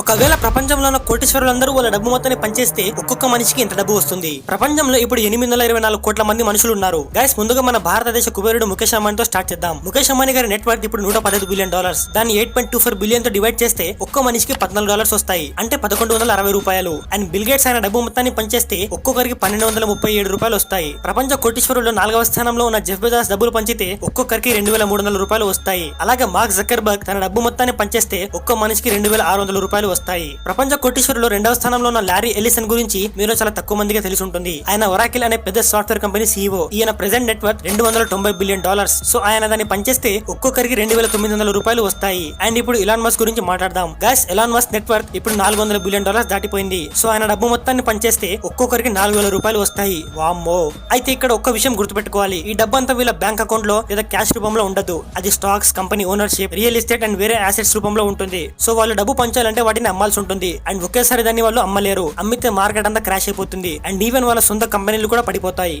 ఒకవేళ ప్రపంచంలో ఉన్న కోటీశ్వరులందరూ వాళ్ళ డబ్బు మొత్తాన్ని పనిచేస్తే ఒక్కొక్క మనిషికి ఇంత డబ్బు వస్తుంది. ప్రపంచంలో ఇప్పుడు ఎనిమిది వందల ఇరవై నాలుగు కోట్ల మంది మనుషులు ఉన్నారు గైస్ ముందుగా మన భారతదేశ కుబేరుడు ముఖేష్ అంబానీతో స్టార్ట్ చేద్దాం. ముఖేష్ అంబానీ గారి నెట్వర్క్ ఇప్పుడు నూట పదహైదు బిలియన్ డాలర్స్ దాన్ని ఎయిట్ పాయింట్ టూ ఫోర్ బిలియన్తో డివైడ్ చేస్తే ఒక్కో మనిషికి పద్నాలుగు డాలర్స్ వస్తాయి. అంటే పదకొండు వందల అరవై రూపాయలు. అండ్ బిల్ గేట్స్ ఆయన డబ్బు మొత్తాన్ని పనిచేస్తే ఒక్కొక్కరికి పన్నెండు వందల ముప్పై ఏడు రూపాయలు వస్తాయి. ప్రపంచ కోటేశ్వరులు నాలుగవ స్థానంలో ఉన్న జెఫ్ బెజాస్ డబ్బులు పంచితే ఒక్కొక్కరికి రెండు వేల మూడు వందల రూపాయలు వస్తాయి. అలాగే మార్క్ జకర్బర్గ్ తన డబ్బు మొత్తాన్ని పంచేస్తే ఒక్కో మనిషికి రెండు వేల ఆరు వందల రూపాయలు వస్తాయి. ప్రపంచ కోటీశ్వరులు రెండవ స్థానంలో ఉన్న లారీ ఎలిసన్ గురించి మీరు చాలా తక్కువ మందికి తెలిసి ఉంటుంది ఆయన ఒరాకిల్ అనే పెద్ద సాఫ్ట్వేర్ కంపెనీ సీఈఓ. ఈయన ప్రెసెంట్ నెట్వర్క్ రెండు వందల తొంభై బిలియన్ డాలర్స్. సో ఆయన దాన్ని పనిచేస్తే ఒక్కొక్కరికి రెండు వేల తొమ్మిది వందల రూపాయలు వస్తాయి. అండ్ ఇప్పుడు ఇలాన్ మస్క్ గురించి మాట్లాడదాం. గాస్ ఎలాన్ మస్క్ నెట్వర్క్ ఇప్పుడు నాలుగు వందల బిలియన్ డాలర్స్ దాటిపోయింది. సో ఆయన డబ్బు మొత్తాన్ని పనిచేస్తే ఒక్కొక్కరికి నాలుగు వేల రూపాయలు వస్తాయి. వామ్మో. అయితే ఇక్కడ ఒక్క విషయం గుర్తుపెట్టుకోవాలి. ఈ డబ్బు అంతా వీళ్ళ బ్యాంక్ అకౌంట్లో లేదా క్యాష్ రూపంలో ఉండదు. అది stocks company ownership real estate and వేరే అసెట్స్ రూపంలో ఉంటుంది. సో వాళ్ళు డబ్బు పంచాలంటే వాటి వాటిని అమ్మాల్సి ఉంటుంది. అండ్ ఒకేసారి దాన్ని వాళ్ళు అమ్మలేరు. అమ్మితే మార్కెట్ అంతా క్రాష్ అయిపోతుంది. అండ్ ఈవెన్ వాళ్ళ సొంత కంపెనీలు కూడా పడిపోతాయి.